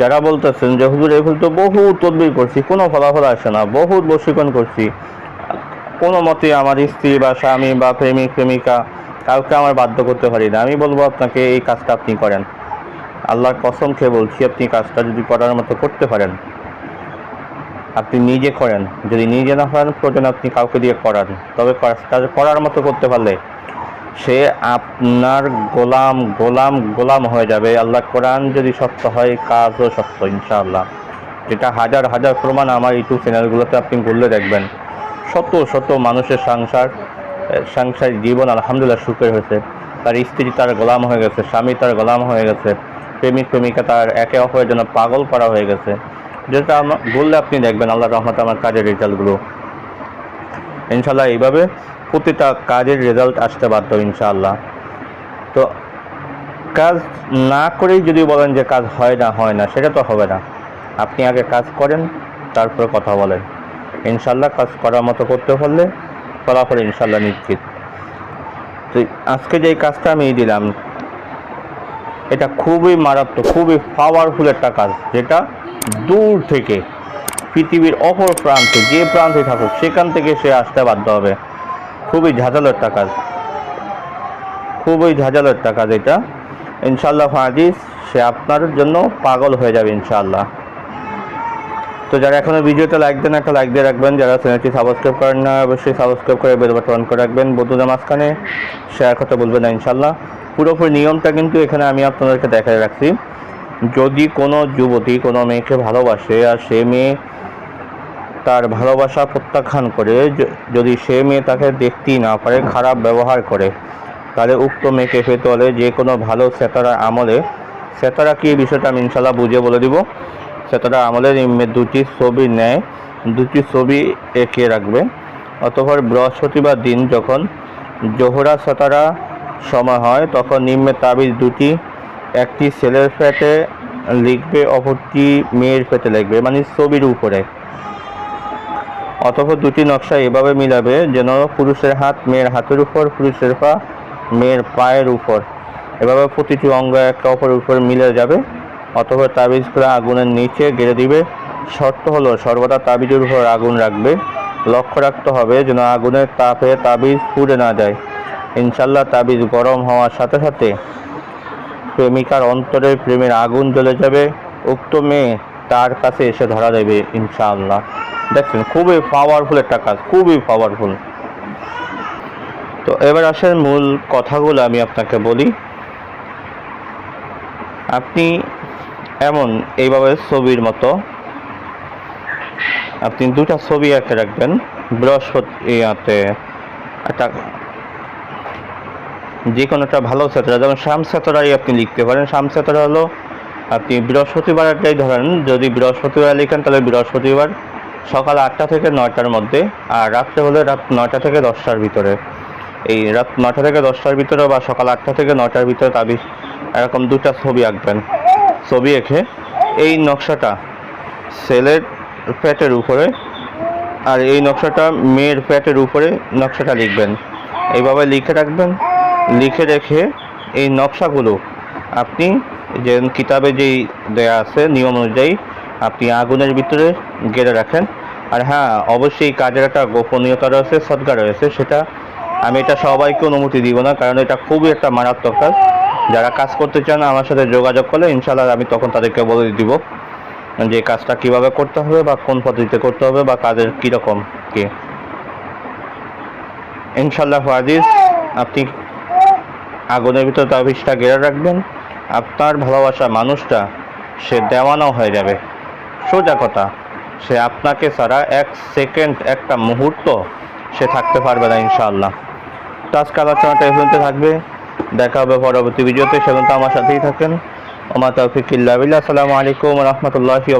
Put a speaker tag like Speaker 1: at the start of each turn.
Speaker 1: যারা বলতেছেন যে, হুজুর এই ভুল তো বহু তদবির করছি, কোনো ফলাফল আসে না, বহুত বশীকরণ করছি। কোনো মতে আমার স্ত্রী বা স্বামী বা প্রেমিক, প্রেমিকা, কাউকে আমার বাধ্য করতে পারি না। আমি বলব, আপনাকে এই কাজটা আপনি করেন। আল্লাহর কসম খেয়ে বলছি, আপনি কাজটা যদি করার মতো করতে পারেন, আপনি নিজে করেন। যদি নিজে না করেন, প্রয়োজন আপনি কাউকে দিয়ে করান। তবে কাজটা করার মতো করতে পারলে সে আপনার গোলাম গোলাম গোলাম হয়ে যাবে। আল্লাহ কোরআন যদি সত্য হয়, কাজও সত্য, ইনশাআল্লাহ। যেটা হাজার হাজার প্রমাণ আমার ইউটিউব চ্যানেলগুলোতে আপনি ঘুরলে দেখবেন। শত শত মানুষের সংসার সাংসারিক জীবন আলহামদুলিল্লাহ সুখের হয়েছে। তার স্ত্রী তার গোলাম হয়ে গেছে, স্বামী তার গোলাম হয়ে গেছে। প্রেমিক, প্রেমিকা তার একে অপরের জন্য পাগল করা হয়ে গেছে। যেটা বললে আপনি দেখবেন আল্লাহ রহমত আমার কাজের রেজাল্টগুলো ইনশাল্লাহ এইভাবে প্রতিটা কাজের রেজাল্ট আসতে বাধ্য, ইনশাআল্লাহ। তো কাজ না করেই যদি বলেন যে কাজ হয় না হয় না, সেটা তো হবে না। আপনি আগে কাজ করেন, তারপরে কথা বলেন। ইনশাল্লাহ কাজ করার মতো করতে পারলে ফলাফল ইনশাল্লাহ নিশ্চিত। তো আজকে যে কাজটা আমি দিলাম, এটা খুবই মারাত্মক, খুবই পাওয়ারফুল একটা কাজ, যেটা দূর থেকে পৃথিবীর অপর প্রান্তে যে প্রান্তে থাকুক, সেখান থেকে সে আসতে বাধ্য হবে। খুবই ঝাঁঝালো একটা কাজ। খুবই ঝাঁঝালো একটা কাজ এটা। ইনশাল্লাহ হাদিস, সে আপনার জন্য পাগল হয়ে যাবে ইনশাল্লাহ তো যারা এখনও ভিডিওটা লাইক দেন একটা লাইক দিয়ে রাখবেন। যারা চ্যানেলটি সাবস্ক্রাইব করেন না, অবশ্যই সাবস্ক্রাইব করে বেল বাটন অন করে রাখবেন। বন্ধুদের মাঝখানে শেয়ার করতে বলবেন না ইনশাল্লাহ পুরোপুরি নিয়মটা কিন্তু এখানে আমি আপনাদেরকে দেখায় রাখছি। যদি কোনো যুবতী, কোনো মেয়েকে ভালোবাসে আর সে মেয়ে তার ভালোবাসা প্রত্যাখ্যান করে যদি সে মেয়ে তাকে দেখতেই না পারে, খারাপ ব্যবহার করে। তাহলে উক্ত মেয়েকে পেতে হলে যে কোনো ভালো সেতারা আমলে, সেতারা কি বিষয়টা আমি ইনশাল্লাহ বুঝে বলে দিব? সেতারা আমলের দুটি ছবি নেয়, দুটি ছবি এঁকে রাখবে। অতঃপর বৃহস্পতিবার দিন যখন জোহরা সেতারা সময় হয়, তখন নিম্নে তাবিজ দুটি, একটি ছেলের ফ্যাটে লিখবে, অপরটি মেয়ের ফ্যাটে লিখবে মানে ছবির উপরে। অথবা দুটি নকশা এভাবে মিলাবে যেন পুরুষের হাত মেয়ের হাতের উপর, পুরুষের পা মেয়ের পায়ের উপর। এভাবে প্রতিটি অঙ্গ একটা অপরের উপর মিলে যাবে, অথবা তাবিজ করে আগুনের নিচে গেড়ে দিবে। শর্ত হলো, সর্বদা তাবিজের উপর আগুন রাখবে। লক্ষ্য রাখতে হবে যেন আগুনের তাপে তাবিজ পুড়ে না যায়। ইনশাল্লাহ তাবিজ গরম হওয়ার সাথে সাথে প্রেমিকার অন্তরে প্রেমের আগুন জ্বলে যাবে। উক্ত মেয়ে তার কাছে এসে ধরা দেবে, ইনশাআল্লাহ। দেখছেন, খুবই পাওয়ারফুল একটা কাজ, খুবই পাওয়ারফুল তো এবার আসেন মূল কথাগুলো আমি আপনাকে বলি। আপনি এমন এইভাবে ছবির মতো, আপনি দুটা ছবি এঁকে রাখবেন বৃহস্পতি ইয়াতে একটা যে কোনোটা ভালো সেতরা যেমন সেতরাই আপনি লিখতে পারেন। শাম সেতরা হলো আপনি বৃহস্পতিবার একটাই ধরেন, যদি বৃহস্পতিবার লিখেন, তাহলে বৃহস্পতিবার সকাল আটটা থেকে নয়টার মধ্যে, আর রাত্রে হলে রাত নয়টা থেকে দশটার ভিতরে। এই রাত নয়টা থেকে দশটার ভিতরে বা সকাল আটটা থেকে নয়টার ভিতরে তাবিজ, এরকম দুটা ছবি আঁকবেন। ছবি এঁকে এই নকশাটা সেলের প্যাটের উপরে আর এই নকশাটা মেয়ের প্যাটের উপরে নকশাটা লিখবেন। এইভাবে লিখে রাখবেন, লিখে রেখে এই নকশাগুলো আপনি যে কিতাবে যেই দেয়া আছে, নিয়ম অনুযায়ী আপনি আগুনের ভিতরে গেড়ে রাখেন। আর হ্যাঁ অবশ্যই কাজের একটা গোপনীয়তা রয়েছে সদকা রয়েছে, সেটা আমি এটা সবাইকে অনুমতি দিব না, কারণ এটা খুবই একটা মারাত্মক কাজ। যারা কাজ করতে চান, আমার সাথে যোগাযোগ করলে ইনশাল্লাহ আমি তখন তাদেরকে বলে দিব যে কাজটা কীভাবে করতে হবে বা কোন পদ্ধতিতে করতে হবে বা কাজের কীরকম কি। ইনশাল্লাহ হাদিস, আপনি আগুনের ভিতরে তাবিজটা গেড়ে রাখবেন। আপনার ভালোবাসা মানুষটা, সে দেওয়ানাও হয়ে যাবে। সোজা কথা। সে আপনাকে ছাড়া এক সেকেন্ড, একটা মুহূর্ত সে থাকতে পারবে না, ইনশাআল্লাহ। তো আজকে আলোচনাটা এখানে থাকবে। দেখা হবে পরবর্তী ভিডিওতে। সেদিন তো আমার সাথেই থাকেন। আমার তৌফিক আসসালামু আলাইকুম রহমতুল্লাহি